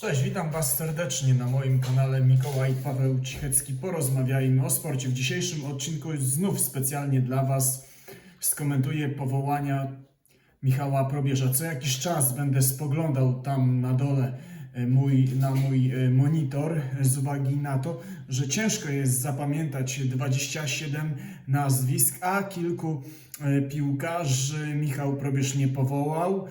Cześć, witam Was serdecznie na moim kanale Mikołaj Paweł Cichecki. Porozmawiajmy o sporcie. W dzisiejszym odcinku znów specjalnie dla Was skomentuję powołania Michała Probierza. Co jakiś czas będę spoglądał tam na dole e, mój, na mój e, monitor z uwagi na to, że ciężko jest zapamiętać 27 nazwisk, a kilku e, piłkarzy Michał Probierz nie powołał,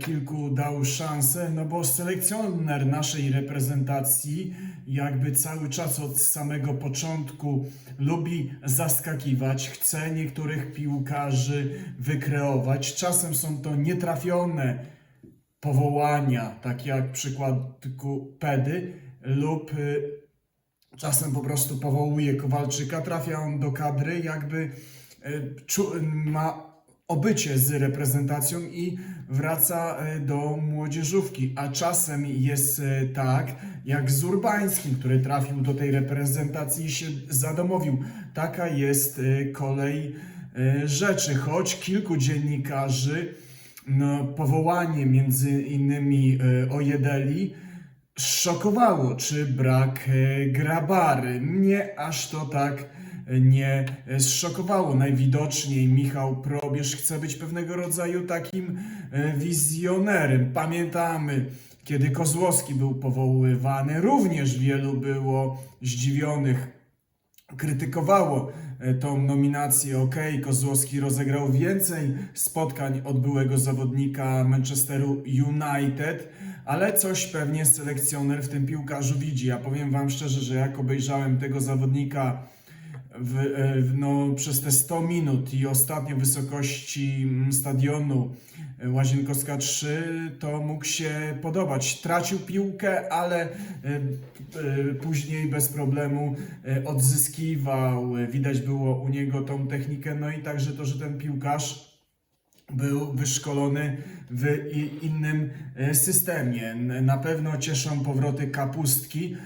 kilku dał szansę, no bo selekcjoner naszej reprezentacji jakby cały czas od samego początku lubi zaskakiwać, chce niektórych piłkarzy wykreować. Czasem są to nietrafione powołania, takie jak w przypadku Pedy lub y, czasem po prostu powołuje Kowalczyka, trafia on do kadry, jakby czu- ma obycie z reprezentacją i wraca y, do młodzieżówki, a czasem jest y, tak, jak z Urbańskim, który trafił do tej reprezentacji i się zadomowił. Taka jest y, kolej rzeczy, choć kilku dziennikarzy no, powołanie między innymi Ojedeli szokowało, czy brak e, grabary. Mnie aż to tak e, nie zszokowało. Najwidoczniej Michał Probierz chce być pewnego rodzaju takim e, wizjonerem. Pamiętamy, kiedy Kozłowski był powoływany, również wielu było zdziwionych krytykowało e, tą nominację. Ok, Kozłowski rozegrał więcej spotkań od byłego zawodnika Manchesteru United, ale coś pewnie selekcjoner w tym piłkarzu widzi. Ja powiem Wam szczerze, że jak obejrzałem tego zawodnika e, w, no, przez te 100 minut i ostatnio wysokości mm, stadionu e, Łazienkowska 3, to mógł się podobać. Tracił piłkę, ale e, później bez problemu odzyskiwał. Widać było u niego tą technikę, no i także to, że ten piłkarz był wyszkolony w innym systemie. Na pewno cieszą powroty Kapustki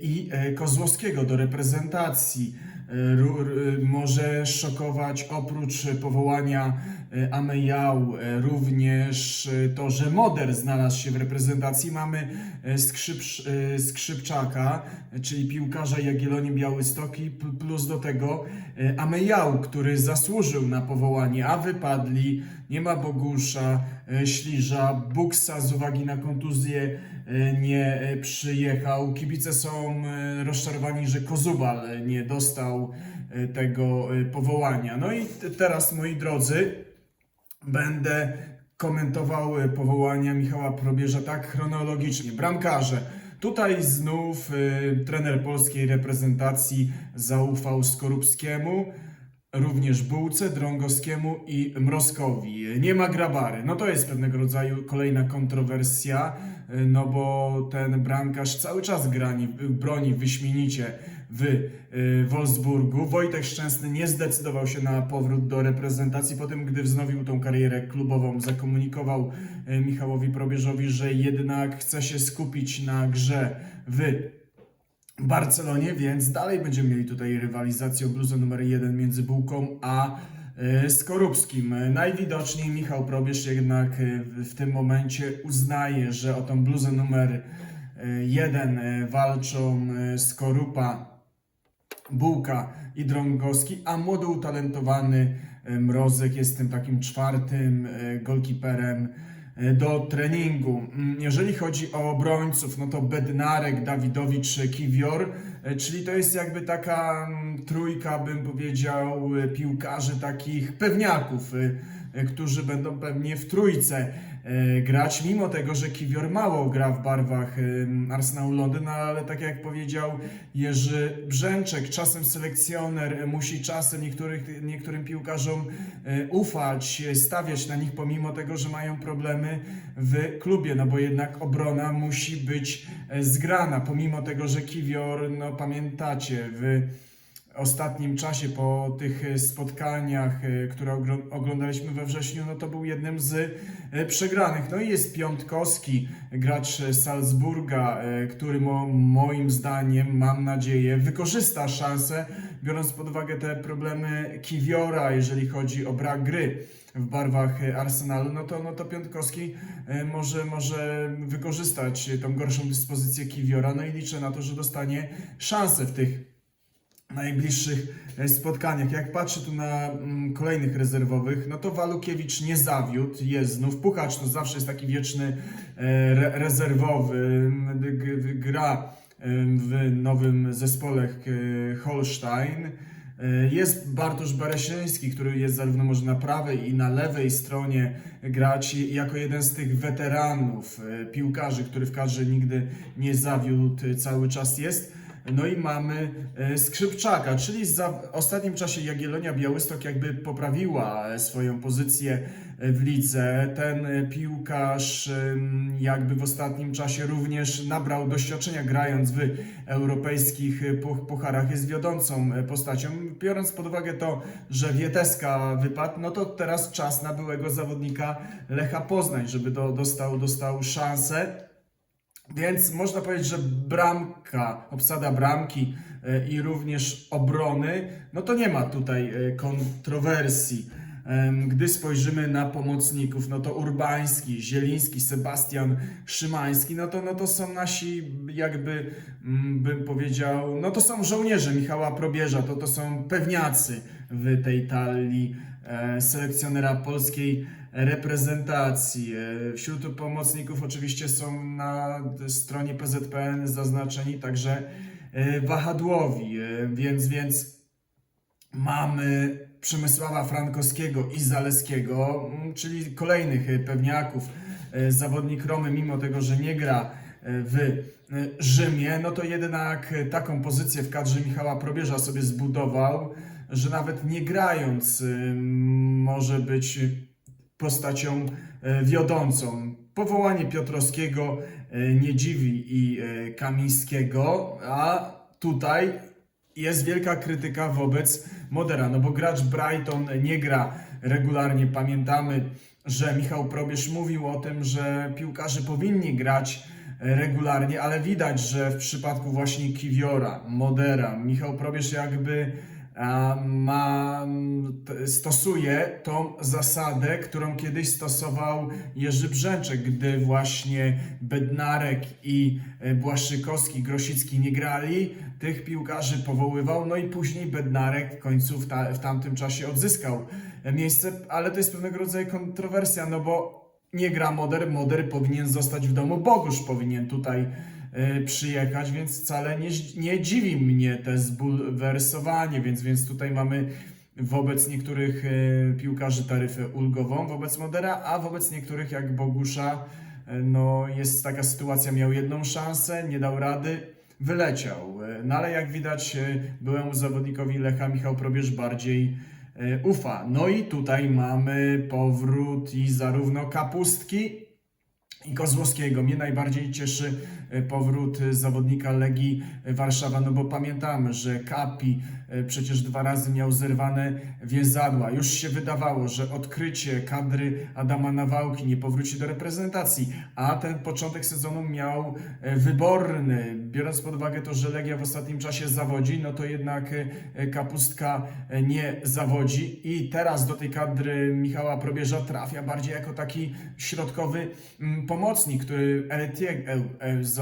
i Kozłowskiego do reprezentacji. E, r- Może szokować oprócz powołania e, Amejał e, również e, to, że Moder znalazł się w reprezentacji. Mamy e, skrzypcz, e, Skrzypczaka, e, czyli piłkarza Jagiellonii Białystoki, pl- plus do tego e, Amejał, który zasłużył na powołanie, a wypadli. Nie ma Bogusza, e, Śliża, Buksa z uwagi na kontuzję e, nie e, przyjechał. Kibice są e, rozczarowani, że Kozubal e, nie dostał e, tego e, powołania. No i teraz, moi drodzy, będę komentował e, powołania Michała Probierza tak chronologicznie. Bramkarze. Tutaj znów y, trener polskiej reprezentacji zaufał Skorupskiemu, również Bułce, Drągowskiemu i Mrozkowi. Nie ma Grabary. No to jest pewnego rodzaju kolejna kontrowersja, y, no bo ten bramkarz cały czas grani, broni wyśmienicie w y, Wolfsburgu. Wojtek Szczęsny nie zdecydował się na powrót do reprezentacji po tym, gdy wznowił tą karierę klubową. Zakomunikował y, Michałowi Probierzowi, że jednak chce się skupić na grze w Barcelonie, więc dalej będziemy mieli tutaj rywalizację o bluzę numer jeden między Bułką a e, Skorupskim. Najwidoczniej Michał Probierz jednak w, tym momencie uznaje, że o tą bluzę numer e, jeden e, walczą Skorupa, Bułka i Drągowski, a młody utalentowany e, Mrozek jest tym takim czwartym e, golkiperem e, do treningu. Mm, Jeżeli chodzi o obrońców, no to Bednarek, Dawidowicz, Kiwior, czyli to jest jakby taka mm, trójka, bym powiedział, piłkarzy takich pewniaków, którzy będą pewnie w trójce e, grać, mimo tego, że Kiwior mało gra w barwach em, Arsenalu Londyn, ale tak jak powiedział Jerzy Brzęczek, czasem selekcjoner e, musi czasem niektórych, niektórym piłkarzom e, ufać, e, stawiać na nich pomimo tego, że mają problemy w klubie, no bo jednak obrona musi być e, zgrana, pomimo tego, że Kiwior, no pamiętacie, w ostatnim czasie, po tych e, spotkaniach, e, które oglądaliśmy we wrześniu, no to był jednym z e, przegranych. No i jest Piątkowski, gracz Salzburga, który mo, moim zdaniem, mam nadzieję, wykorzysta szansę, biorąc pod uwagę te problemy Kiwiora, jeżeli chodzi o brak gry w barwach Arsenalu, no to, no to Piątkowski może, może wykorzystać tą gorszą dyspozycję Kiwiora, no i liczę na to, że dostanie szansę w tych najbliższych e, spotkaniach. Jak patrzę tu na mm, kolejnych rezerwowych, no to Walukiewicz nie zawiódł, jest znów. Puchacz to zawsze jest taki wieczny e, re, rezerwowy, m, g, g, gra w nowym zespole Holstein. E, Jest Bartosz Bereśnieński, który jest zarówno może na prawej i na lewej stronie grać jako jeden z tych weteranów, piłkarzy, który w kadrze nigdy nie zawiódł, cały czas jest. No i mamy e, Skrzypczaka, czyli w ostatnim czasie Jagiellonia Białystok jakby poprawiła e, swoją pozycję e, w lidze. Ten piłkarz jakby w ostatnim czasie również nabrał doświadczenia grając w europejskich puch- pucharach. Jest wiodącą postacią. Biorąc pod uwagę to, że Wieteska wypadł, no to teraz czas na byłego zawodnika Lecha Poznań, żeby do, dostał, dostał szansę. Więc można powiedzieć, że bramka, obsada bramki e, i również obrony, no to nie ma tutaj e, kontrowersji. Gdy spojrzymy na pomocników, no to Urbański, Zieliński, Sebastian Szymański, no to, no to są nasi, jakby mm, bym powiedział, no to są żołnierze Michała Probierza, to, to są pewniacy w tej talii e, selekcjonera polskiej reprezentacji. Wśród pomocników oczywiście są na stronie PZPN zaznaczeni także e, wahadłowi, e, więc, więc mamy Przemysława Frankowskiego i Zaleskiego, czyli kolejnych e, pewniaków. Zawodnik Romy, mimo tego, że nie gra w Rzymie, no to jednak taką pozycję w kadrze Michała Probierza sobie zbudował, że nawet nie grając może być postacią e, wiodącą. Powołanie Piotrowskiego e, nie dziwi i e, Kamińskiego, a tutaj jest wielka krytyka wobec Modera, no bo gracz Brighton nie gra regularnie. Pamiętamy, że Michał Probierz mówił o tym, że piłkarze powinni grać regularnie, ale widać, że w przypadku właśnie Kiwiora, Modera, Michał Probierz jakby ma, stosuje tą zasadę, którą kiedyś stosował Jerzy Brzęczek, gdy właśnie Bednarek i e, Błaszczykowski, Grosicki nie grali, tych piłkarzy powoływał, no i później Bednarek w końcu w, ta, w tamtym czasie odzyskał e, miejsce, ale to jest pewnego rodzaju kontrowersja, no bo nie gra Moder, Moder powinien zostać w domu, Bogusz powinien tutaj przyjechać, więc wcale nie, nie dziwi mnie te zbulwersowanie, więc, więc tutaj mamy wobec niektórych e, piłkarzy taryfę ulgową, wobec Modera, a wobec niektórych jak Bogusza e, no jest taka sytuacja, miał jedną szansę, nie dał rady, wyleciał. E, No ale jak widać e, byłemu zawodnikowi Lecha Michał Probierz bardziej e, ufa. No i tutaj mamy powrót i zarówno Kapustki i Kozłowskiego. Mnie najbardziej cieszy e, powrót e, zawodnika Legii Warszawa, no bo pamiętamy, że Kapi e, przecież dwa razy miał zerwane więzadła. Już się wydawało, że odkrycie kadry Adama Nawałki nie powróci do reprezentacji, a ten początek sezonu miał e, wyborny. Biorąc pod uwagę to, że Legia w ostatnim czasie zawodzi, no to jednak Kapustka nie zawodzi i teraz do tej kadry Michała Probierza trafia bardziej jako taki środkowy mm, pomocnik, który Eletier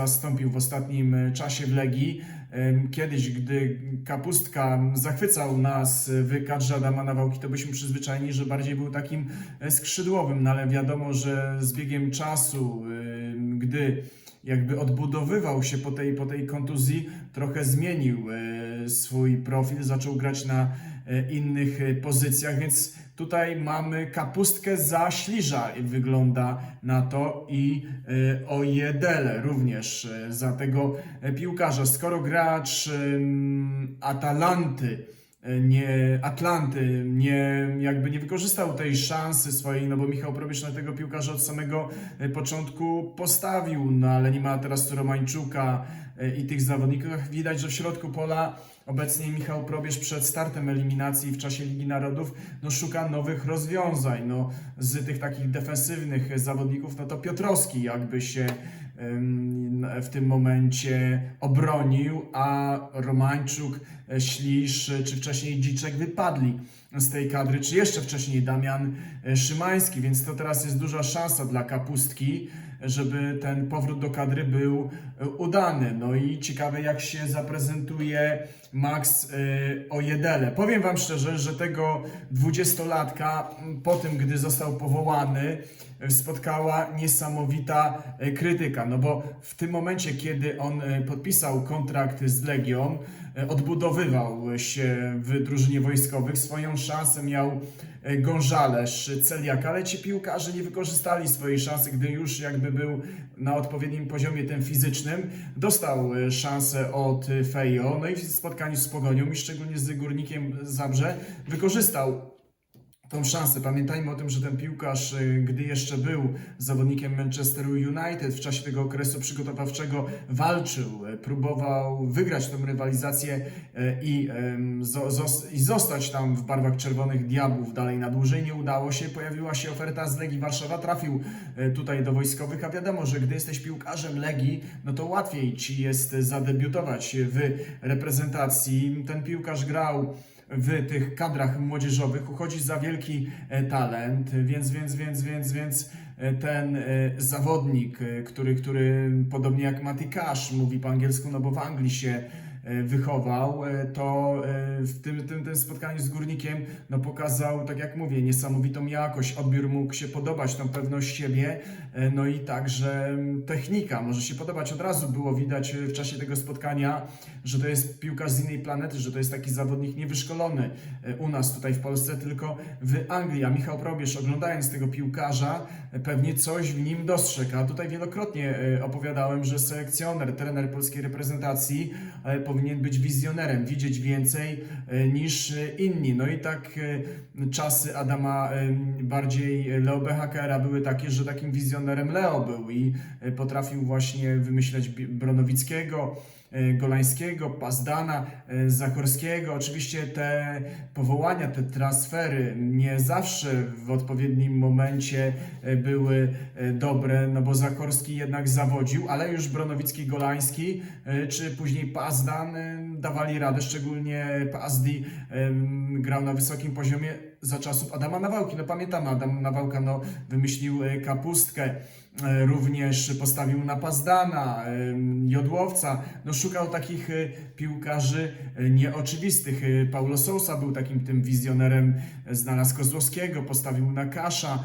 zastąpił w ostatnim e, czasie w Legii. Kiedyś, gdy Kapustka zachwycał nas w kadrze Adama Nawałki, to byliśmy przyzwyczajeni, że bardziej był takim e, skrzydłowym, no ale wiadomo, że z biegiem czasu, gdy jakby odbudowywał się po tej, po tej kontuzji, trochę zmienił e, swój profil, zaczął grać na e, innych e, pozycjach, więc tutaj mamy kapustkę za śliża, wygląda na to i e, Ojedele również e, za tego e, piłkarza. Skoro gracz Atalanty nie, Atlanty nie, jakby nie wykorzystał tej szansy swojej, no bo Michał Probierz na tego piłkarza od samego początku postawił, no ale nie ma teraz Romańczuka, i tych zawodników. Widać, że w środku pola obecnie Michał Probierz przed startem eliminacji w czasie Ligi Narodów no, szuka nowych rozwiązań. No, z tych takich defensywnych zawodników, no to Piotrowski jakby się w tym momencie obronił, a Romańczuk, Ślisz czy wcześniej Dziczek wypadli z tej kadry, czy jeszcze wcześniej Damian e, Szymański, więc to teraz jest duża szansa dla Kapustki, żeby ten powrót do kadry był e, udany. No i ciekawe jak się zaprezentuje Max e, Ojedele. Powiem Wam szczerze, że tego dwudziestolatka po tym, gdy został powołany, spotkała niesamowita krytyka, no bo w tym momencie, kiedy on podpisał kontrakt z Legią, odbudowywał się w drużynie wojskowych, swoją szansę miał e, Gonzalez, Celiak, ale ci piłkarze nie wykorzystali swojej szansy, gdy już jakby był na odpowiednim poziomie tym fizycznym. Dostał e, szansę od Fejo, no i w spotkaniu z Pogonią i szczególnie z Górnikiem Zabrze wykorzystał tą szansę. Pamiętajmy o tym, że ten piłkarz, y, gdy jeszcze był zawodnikiem Manchesteru United, w czasie tego okresu przygotowawczego walczył, y, próbował wygrać tę rywalizację y, i, i zostać tam w barwach czerwonych diabłów dalej na dłużej. Nie udało się, pojawiła się oferta z Legii Warszawa, trafił tutaj do wojskowych, a wiadomo, że gdy jesteś piłkarzem Legii, no to łatwiej ci jest zadebiutować w reprezentacji. Ten piłkarz grał w tych kadrach młodzieżowych uchodzi za wielki e, talent, więc, więc, więc, więc, więc e, ten e, zawodnik, który, który podobnie jak Mati Cash mówi po angielsku, no bo w Anglii się wychował, e, to e, w tym, tym, tym spotkaniu z Górnikiem no pokazał, tak jak mówię, niesamowitą jakość, odbiór mógł się podobać, tą pewność siebie, e, no i także technika może się podobać. Od razu było widać e, w czasie tego spotkania, że to jest piłkarz z innej planety, że to jest taki zawodnik niewyszkolony e, u nas tutaj w Polsce, tylko w Anglii. A Michał Probierz, oglądając tego piłkarza, e, pewnie coś w nim dostrzegł. A tutaj wielokrotnie e, opowiadałem, że selekcjoner, trener polskiej reprezentacji e, powinien być wizjonerem, widzieć więcej e, niż e, inni. No i tak e, czasy Adama bardziej Leo Behakera były takie, że takim wizjonerem Leo był i potrafił właśnie wymyśleć Bi- Bronowickiego, Golańskiego, Pazdana, e, Zakorskiego. Oczywiście te powołania, te transfery nie zawsze w odpowiednim momencie e, były e, dobre, no bo Zakorski jednak zawodził, ale już Bronowicki, Golański e, czy później Pazdan e, dawali radę, szczególnie Pazdi grał na wysokim poziomie za czasów Adama Nawałki. No pamiętamy, Adam Nawałka no, wymyślił e, kapustkę, e, również postawił na Pazdana, em, Jodłowca, no szukał takich e, piłkarzy e, nieoczywistych. E, Paulo Sousa był takim tym wizjonerem, e, znalazł Kozłowskiego, postawił na Kasza,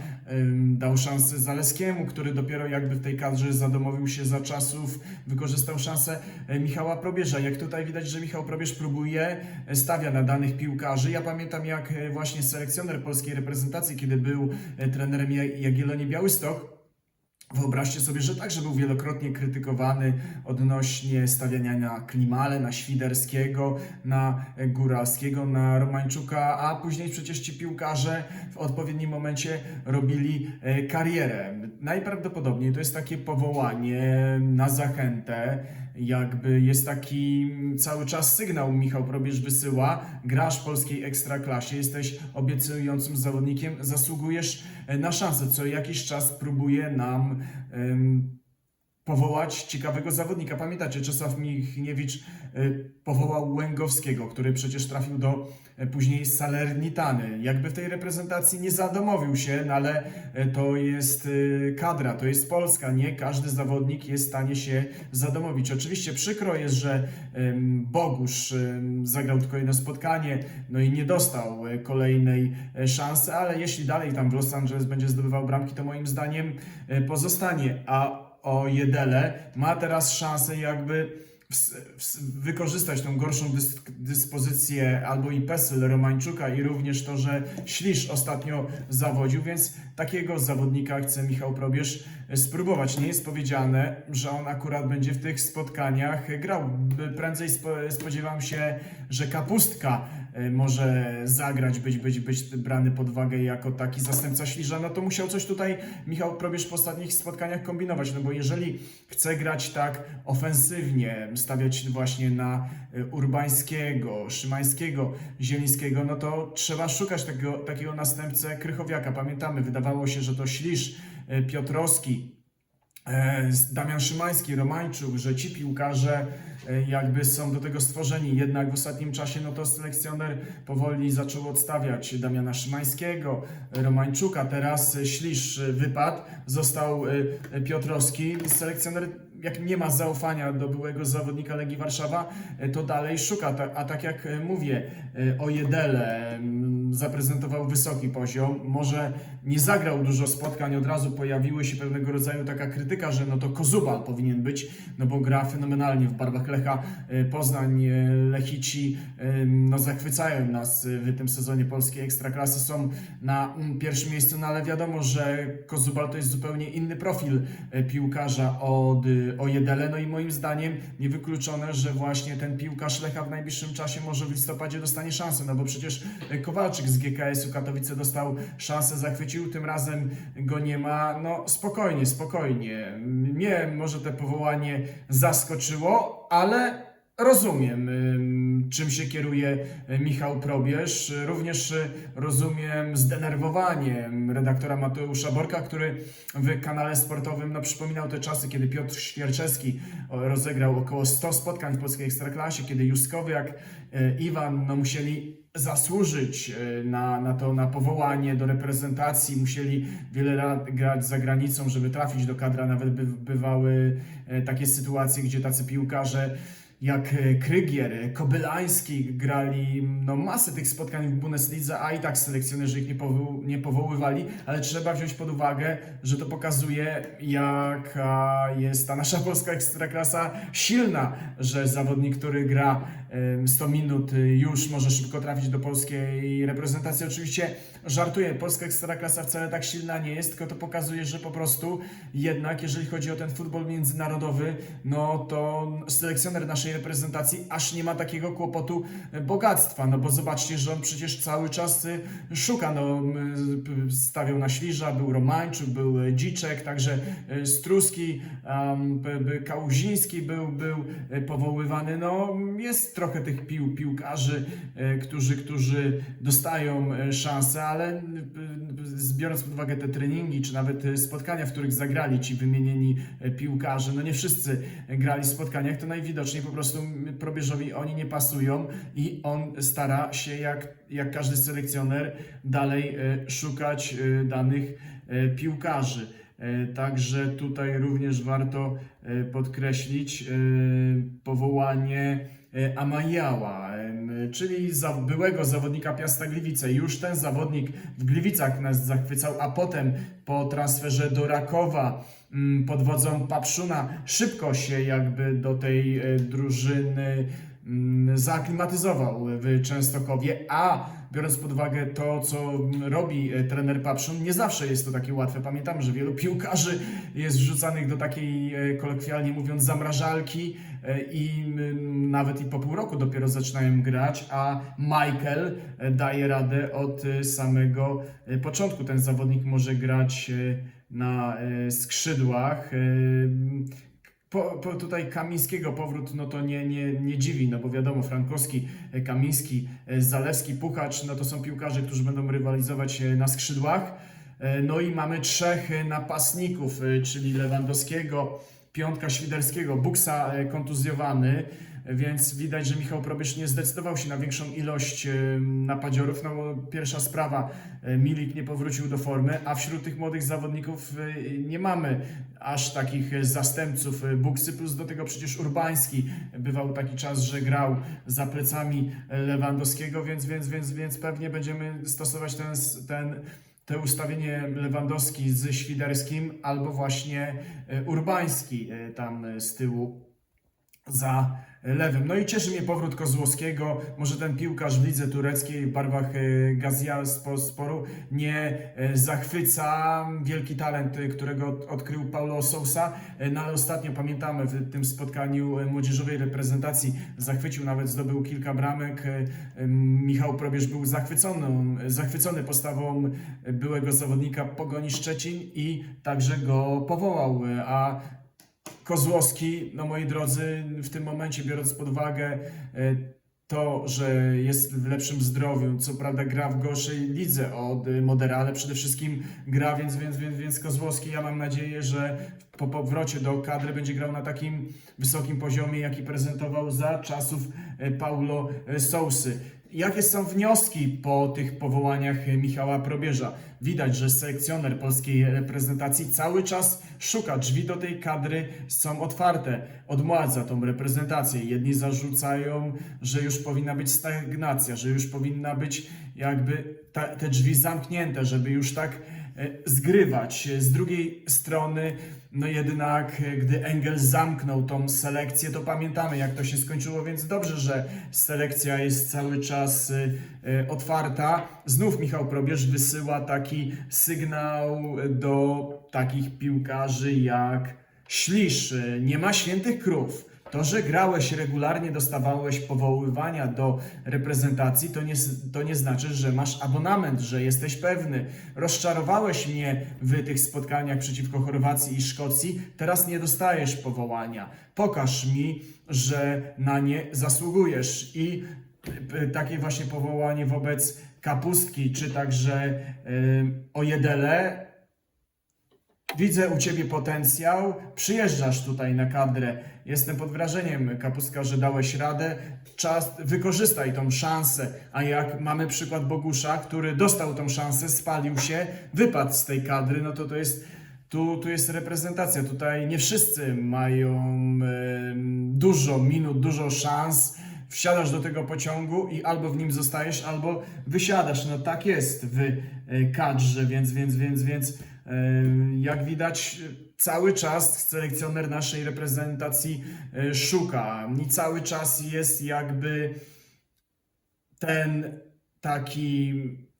dał szansę Zaleskiemu, który dopiero jakby w tej kadrze zadomowił się za czasów, wykorzystał szansę e, Michała Probierza. Jak tutaj widać, że Michał Probierz próbuje, e, stawia na danych piłkarzy. Ja pamiętam jak e, właśnie selekcjoner polskiej reprezentacji, kiedy był e, trenerem Ja- Jagiellonii Białystok, Wyobraźcie sobie, że także był wielokrotnie krytykowany odnośnie stawiania na Klimale, na Świderskiego, na Góralskiego, na Romańczuka, a później przecież ci piłkarze w odpowiednim momencie robili e, karierę. Najprawdopodobniej to jest takie powołanie na zachętę, jakby jest taki cały czas sygnał Michał Probierz wysyła, grasz w polskiej ekstraklasie, jesteś obiecującym zawodnikiem, zasługujesz e, na szansę, co jakiś czas próbuje nam powołać ciekawego zawodnika. Pamiętacie, Czesław Michniewicz y, powołał Łęgowskiego, który przecież trafił do y, później Salernitany. Jakby w tej reprezentacji nie zadomowił się, no ale y, to jest kadra, to jest Polska. Nie każdy zawodnik jest w stanie się zadomowić. Oczywiście przykro jest, że Bogusz zagrał tylko jedno spotkanie, no i nie dostał kolejnej szansy, ale jeśli dalej tam w Los Angeles będzie zdobywał bramki, to moim zdaniem pozostanie. A o Jedele ma teraz szansę jakby wykorzystać tą gorszą dys- dyspozycję albo i Pesel Romańczuka i również to, że Ślisz ostatnio zawodził, więc takiego zawodnika chce Michał Probierz e, spróbować. Nie jest powiedziane, że on akurat będzie w tych spotkaniach grał. Prędzej spo- spodziewam się, że Kapustka może zagrać, być, być, być brany pod uwagę jako taki zastępca Śliża, no to musiał coś tutaj Michał Probierz w ostatnich spotkaniach kombinować, no bo jeżeli chce grać tak ofensywnie, stawiać właśnie na e, Urbańskiego, Szymańskiego, Zielińskiego, no to trzeba szukać takiego, takiego następcę Krychowiaka. Pamiętamy, wydawało się, że to Śliż, e, Piotrowski, Damian Szymański, Romańczuk, że ci piłkarze e, jakby są do tego stworzeni. Jednak w ostatnim czasie no to selekcjoner powoli zaczął odstawiać Damiana Szymańskiego, Romańczuka. Teraz e, Śliż e, wypadł, został e, Piotrowski. Selekcjoner jak nie ma zaufania do byłego zawodnika Legii Warszawa, e, to dalej szuka. A tak jak e, mówię, e, o Jedele mm, zaprezentował wysoki poziom, może nie zagrał dużo spotkań, od razu pojawiły się pewnego rodzaju taka krytyka, że no to Kozubal powinien być, no bo gra fenomenalnie w barwach Lecha Poznań, Lechici no zachwycają nas w tym sezonie polskiej Ekstraklasy, są na mm, pierwszym miejscu, no ale wiadomo, że Kozubal to jest zupełnie inny profil piłkarza od e, Ojedele, no i moim zdaniem niewykluczone, że właśnie ten piłkarz Lecha w najbliższym czasie może w listopadzie dostanie szansę, no bo przecież e, Kowalczyk z GKS-u Katowice dostał szansę, zachwycił, tym razem go nie ma, no spokojnie, spokojnie. Mnie może to powołanie zaskoczyło, ale rozumiem, czym się kieruje y, Michał Probierz. Również y, rozumiem zdenerwowanie redaktora Mateusza Borka, który w kanale sportowym no, przypominał te czasy, kiedy Piotr Świerczewski rozegrał około 100 spotkań w polskiej ekstraklasie, kiedy Juskowiak, Iwan no, musieli zasłużyć na, na to, na powołanie do reprezentacji, musieli wiele lat grać za granicą, żeby trafić do kadra, nawet by, bywały e, takie sytuacje, gdzie tacy piłkarze jak e, Krygier, e, Kobylański grali no, masę tych spotkań w Bundeslidze, a i tak selekcjonerzy ich nie, powoł, nie powoływali, ale trzeba wziąć pod uwagę, że to pokazuje, jaka jest ta nasza polska ekstraklasa silna, że zawodnik, który gra 100 minut y, już może szybko trafić do polskiej reprezentacji. Oczywiście żartuję, polska ekstraklasa wcale tak silna nie jest, tylko to pokazuje, że po prostu jednak, jeżeli chodzi o ten futbol międzynarodowy, no to selekcjoner naszej reprezentacji aż nie ma takiego kłopotu e, bogactwa, no bo zobaczcie, że on przecież cały czas y, szuka, no stawiał na Śliża, był Romańczuk, był Dziczek, także e, Struski, um, Kałuziński był, był e, powoływany, no jest trochę tych pił, piłkarzy, e, którzy, którzy dostają e, szansę, ale e, biorąc pod uwagę te treningi, czy nawet spotkania, w których zagrali ci wymienieni piłkarze, no nie wszyscy grali w spotkaniach, to najwidoczniej po prostu probierzowi oni nie pasują i on stara się jak, jak każdy selekcjoner dalej szukać danych piłkarzy. Także tutaj również warto podkreślić powołanie Amajała, em, czyli byłego zawodnika Piasta Gliwice. Już ten zawodnik w Gliwicach nas zachwycał, a potem po transferze do Rakowa mm, pod wodzą Papszuna szybko się jakby do tej e, drużyny mm, zaaklimatyzował w Częstochowie, a biorąc pod uwagę to, co robi e, trener Papszun, nie zawsze jest to takie łatwe. Pamiętam, że wielu piłkarzy jest wrzucanych do takiej, e, kolokwialnie mówiąc, zamrażalki e, i nawet i po pół roku dopiero zaczynają grać, a Michael daje radę od samego początku. Ten zawodnik może grać na skrzydłach. Po, po tutaj Kamińskiego powrót, no to nie, nie, nie dziwi, no bo wiadomo, Frankowski, e, Kamiński, e, Zalewski, Puchacz, no to są piłkarze, którzy będą rywalizować e, na skrzydłach. No i mamy trzech napastników, czyli Lewandowskiego, Piątka Świderskiego, Buksa kontuzjowany, więc widać, że Michał Probierz nie zdecydował się na większą ilość e, napadziorów. No pierwsza sprawa, e, Milik nie powrócił do formy, a wśród tych młodych zawodników e, nie mamy aż takich zastępców Buksy, plus do tego przecież Urbański bywał taki czas, że grał za plecami Lewandowskiego, więc, więc, więc, więc pewnie będziemy stosować ten, ten te ustawienie Lewandowski z Świderskim albo właśnie Urbański tam z tyłu za lewym. No i cieszy mnie powrót Kozłowskiego. Może ten piłkarz w lidze tureckiej w barwach e, Gazia Spo- Sporu nie e, zachwyca. Wielki talent, e, którego od- odkrył Paulo Sousa. No ale ostatnio pamiętamy w tym spotkaniu młodzieżowej reprezentacji zachwycił, nawet zdobył kilka bramek. Michał Probierz był zachwycony, zachwycony postawą byłego zawodnika Pogoni Szczecin i także go powołał. A Kozłowski, no moi drodzy, w tym momencie biorąc pod uwagę e, to, że jest w lepszym zdrowiu, co prawda gra w gorszej lidze od e, Modera, ale przede wszystkim gra, więc, więc, więc, Kozłowski, ja mam nadzieję, że po powrocie do kadry będzie grał na takim wysokim poziomie, jaki prezentował za czasów e, Paulo Sousy. Jakie są wnioski po tych powołaniach Michała Probierza? Widać, że selekcjoner polskiej reprezentacji cały czas szuka drzwi do tej kadry, są otwarte, odmładza tą reprezentację. Jedni zarzucają, że już powinna być stagnacja, że już powinna być jakby te drzwi zamknięte, żeby już tak zgrywać. Z drugiej strony, no jednak, e, gdy Engel zamknął tą selekcję, to pamiętamy, jak to się skończyło, więc dobrze, że selekcja jest cały czas e, e, otwarta. Znów Michał Probierz wysyła taki sygnał do takich piłkarzy jak Ślisz. E, Nie ma świętych krów. To, że grałeś regularnie, dostawałeś powoływania do reprezentacji, to nie, to nie znaczy, że masz abonament, że jesteś pewny. Rozczarowałeś mnie w tych spotkaniach przeciwko Chorwacji i Szkocji, teraz nie dostajesz powołania. Pokaż mi, że na nie zasługujesz. I takie właśnie powołanie wobec Kapustki, czy także y, Ojedele Widzę u Ciebie potencjał, przyjeżdżasz tutaj na kadrę. Jestem pod wrażeniem, Kapustka, że dałeś radę. Czas, wykorzystaj tą szansę. A jak mamy przykład Bogusza, który dostał tą szansę, spalił się, wypadł z tej kadry, no to to jest, tu, tu jest reprezentacja. Tutaj nie wszyscy mają em, dużo minut, dużo szans. Wsiadasz do tego pociągu i albo w nim zostajesz, albo wysiadasz. No tak jest w e, kadrze, więc, więc, więc, więc jak widać, cały czas selekcjoner naszej reprezentacji e, szuka i cały czas jest jakby ten taki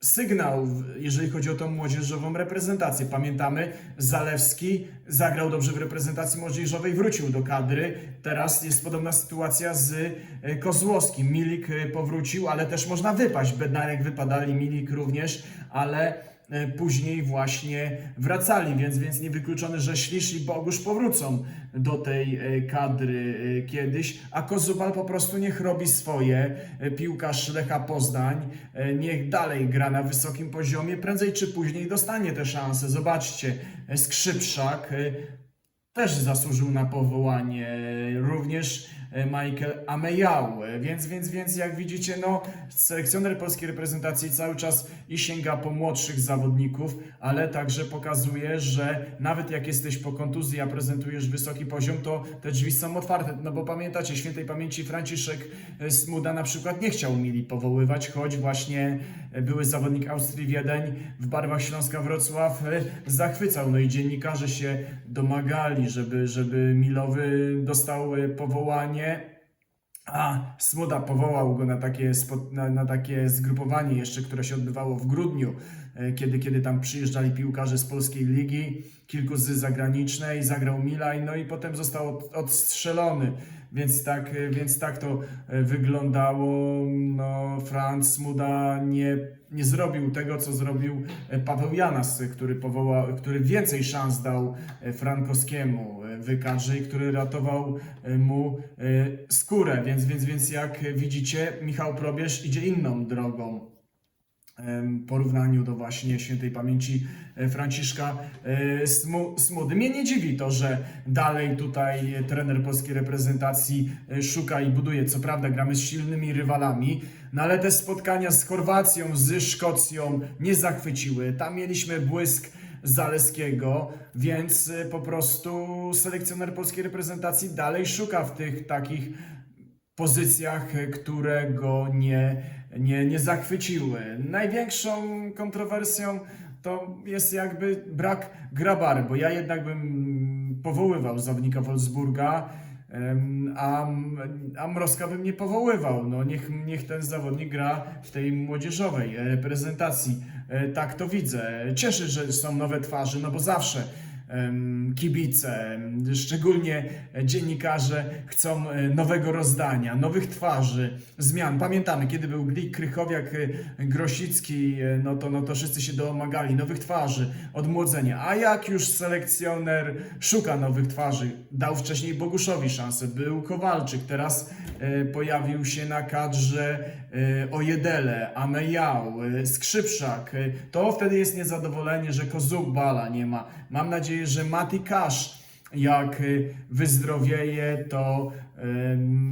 sygnał, jeżeli chodzi o tą młodzieżową reprezentację. Pamiętamy, Zalewski zagrał dobrze w reprezentacji młodzieżowej, wrócił do kadry. Teraz jest podobna sytuacja z e, Kozłowskim. Milik e, powrócił, ale też można wypaść. Bednarek wypadali, Milik również, ale później właśnie wracali, więc, więc niewykluczone, że Ślisz i Bogusz powrócą do tej e, kadry e, kiedyś, a Kozubal po prostu niech robi swoje. E, Piłkarz Lecha Poznań e, niech dalej gra na wysokim poziomie, prędzej czy później dostanie tę szansę. Zobaczcie, e, Skrzypszak e, też zasłużył na powołanie, również e, Michael Ameyał, E, więc, więc, więc jak widzicie, no, selekcjoner polskiej reprezentacji cały czas i sięga po młodszych zawodników, ale także pokazuje, że nawet jak jesteś po kontuzji, a prezentujesz wysoki poziom, to te drzwi są otwarte, no bo pamiętacie, świętej pamięci Franciszek e, Smuda na przykład nie chciał Mili powoływać, choć właśnie e, były zawodnik Austrii Wiedeń w barwach Śląska Wrocław e, zachwycał, no i dziennikarze się domagali, żeby, żeby Milowy dostał e, a Smuda powołał go na takie, na, na takie zgrupowanie jeszcze, które się odbywało w grudniu, e, kiedy, kiedy tam przyjeżdżali piłkarze z polskiej ligi, kilku z zagranicznej, zagrał Milaj, no i potem został od, odstrzelony. Więc tak, e, więc tak to e, wyglądało. No, Franz Smuda nie, nie zrobił tego, co zrobił Paweł Janas, który, powołał, który więcej szans dał Frankowskiemu w kadrze i który ratował e, mu e, skórę. Więc, więc, więc jak widzicie, Michał Probierz idzie inną drogą porównaniu do właśnie świętej pamięci e, Franciszka Smu- Smudy. Mnie nie dziwi to, że dalej tutaj trener polskiej reprezentacji szuka i buduje. Co prawda gramy z silnymi rywalami, no ale te spotkania z Chorwacją, z Szkocją nie zachwyciły. Tam mieliśmy błysk Zaleskiego, więc e, po prostu selekcjoner polskiej reprezentacji dalej szuka w tych takich pozycjach, e, które go nie, nie, nie zachwyciły. Największą kontrowersją to jest jakby brak grabary, bo ja jednak bym powoływał zawodnika Wolfsburga. A, a Mrozka bym nie powoływał. No niech, niech ten zawodnik gra w tej młodzieżowej reprezentacji. E, Tak to widzę. Cieszy, że są nowe twarze, no bo zawsze kibice, szczególnie dziennikarze chcą e, nowego rozdania, nowych twarzy, zmian. Pamiętamy, kiedy był Glik, Krychowiak, e, Grosicki, e, no to, no to wszyscy się domagali nowych twarzy, odmłodzenia. A jak już selekcjoner szuka nowych twarzy, dał wcześniej Boguszowi szansę, był Kowalczyk, teraz pojawił się na kadrze Ojedele, Amejał, Skrzypszak, to wtedy jest niezadowolenie, że Kozubala nie ma. Mam nadzieję, że Mati Kasz jak y, wyzdrowieje, to,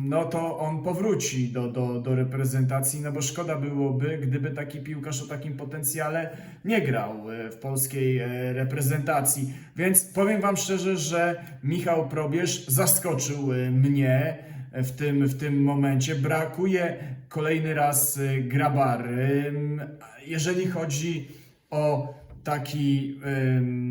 no to on powróci do, do, do reprezentacji, no bo szkoda byłoby, gdyby taki piłkarz o takim potencjale nie grał y, w polskiej e, reprezentacji. Więc powiem Wam szczerze, że Michał Probierz zaskoczył y, mnie w tym, w tym momencie. Brakuje kolejny raz Grabary. Jeżeli chodzi o taki ym,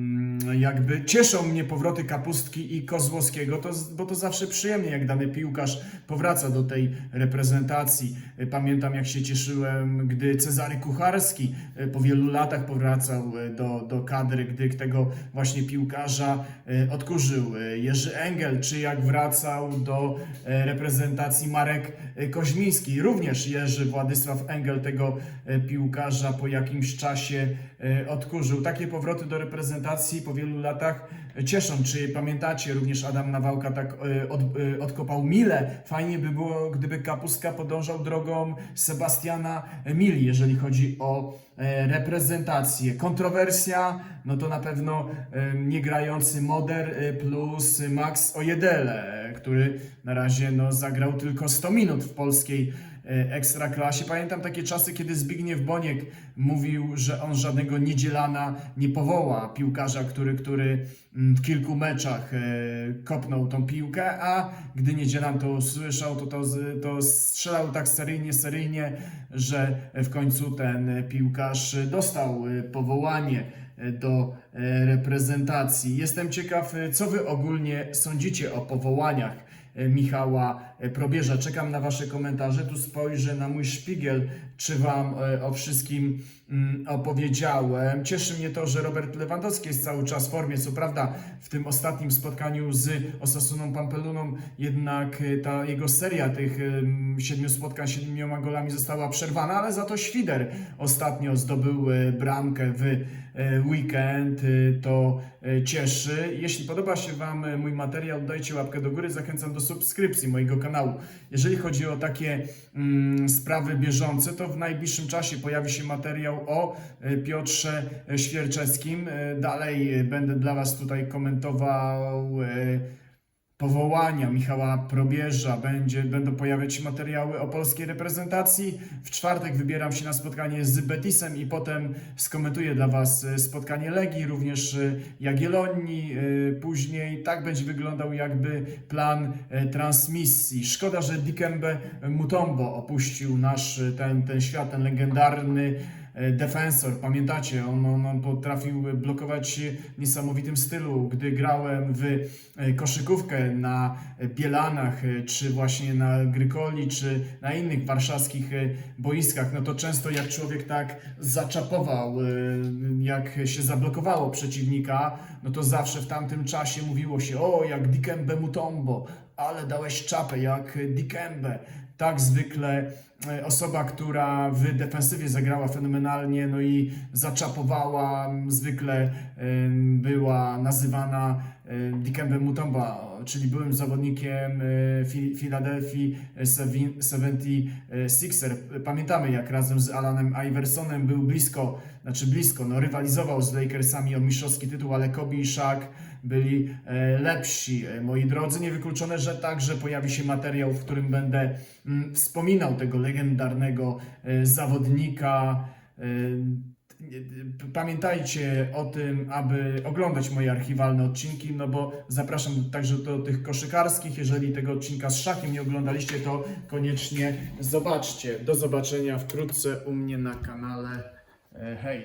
jakby cieszą mnie powroty Kapustki i Kozłowskiego, to, bo to zawsze przyjemnie, jak dany piłkarz powraca do tej reprezentacji. Y, Pamiętam, jak się cieszyłem, gdy Cezary Kucharski y, po wielu latach powracał y, do, do kadry, gdy tego właśnie piłkarza odkurzył Jerzy Engel, czy jak wracał do reprezentacji Marek Koźmiński. Również Jerzy Władysław Engel tego piłkarza po jakimś czasie odkurzył. Takie powroty do reprezentacji po wielu latach cieszą. Czy pamiętacie, również Adam Nawałka tak y, od, y, odkopał Milę. Fajnie by było, gdyby Kapustka podążał drogą Sebastiana Mili, jeżeli chodzi o e, reprezentację. Kontrowersja, no to na pewno e, niegrający Moder e, plus Max Ojedele, który na razie no, zagrał tylko 100 minut w polskiej e, ekstraklasie. Pamiętam takie czasy, kiedy Zbigniew Boniek mówił, że on żadnego Niedzielana nie powoła piłkarza, który, który mm, w kilku meczach e, kopnął tą piłkę, a gdy Niedzielan to usłyszał, to, to, to strzelał tak seryjnie, seryjnie, że w końcu ten piłkarz dostał e, powołanie e, do e, reprezentacji. Jestem ciekaw, e, co wy ogólnie sądzicie o powołaniach e, Michała e, Probierza. Czekam na wasze komentarze. Tu spojrzę na mój szpigiel, czy wam e, o wszystkim mm, opowiedziałem. Cieszy mnie to, że Robert Lewandowski jest cały czas w formie. Co prawda w tym ostatnim spotkaniu z Osasuną Pampeluną jednak e, ta jego seria tych siedmiu spotkań, siedmioma golami została przerwana, ale za to Świder ostatnio zdobył e, bramkę w e, weekend. E, To e, cieszy. Jeśli podoba się Wam e, mój materiał, dajcie łapkę do góry. Zachęcam do subskrypcji mojego kanału. Jeżeli chodzi o takie mm, sprawy bieżące, to w najbliższym czasie pojawi się materiał o e, Piotrze e, Świerczewskim. E, Dalej e, będę dla Was tutaj komentował e, powołania Michała Probierza. Będzie, będą pojawiać się materiały o polskiej reprezentacji. W czwartek wybieram się na spotkanie z Betisem i potem skomentuję dla Was e, spotkanie Legii, również e, Jagiellonii. E, Później tak będzie wyglądał jakby plan transmisji. Szkoda, że Dikembe Mutombo opuścił nasz ten, ten świat, ten legendarny defensor, pamiętacie, on, on, on potrafił blokować w niesamowitym stylu. Gdy grałem w e, koszykówkę na Bielanach, e, czy właśnie na Grykoli, czy na innych warszawskich e, boiskach, no to często jak człowiek tak zaczapował, e, jak się zablokowało przeciwnika, no to zawsze w tamtym czasie mówiło się, o jak Dikembe Mutombo, ale dałeś czapę jak Dikembe. Tak zwykle e, osoba, która w defensywie zagrała fenomenalnie, no i zaczapowała, zwykle była nazywana e, Dikembe Mutomba, czyli byłym zawodnikiem e, Fi- Philadelphia 76er. Pamiętamy, jak razem z Alanem Iversonem był blisko, znaczy blisko, no rywalizował z Lakersami o mistrzowski tytuł, ale Kobe i Shaq byli e, lepsi. E, Moi drodzy, niewykluczone, że także pojawi się materiał, w którym będę mm, wspominał tego legendarnego e, zawodnika. Pamiętajcie o tym, aby oglądać moje archiwalne odcinki, no bo zapraszam także do tych koszykarskich. Jeżeli tego odcinka z szakiem nie oglądaliście, to koniecznie zobaczcie. Do zobaczenia wkrótce u mnie na kanale. E, Hej!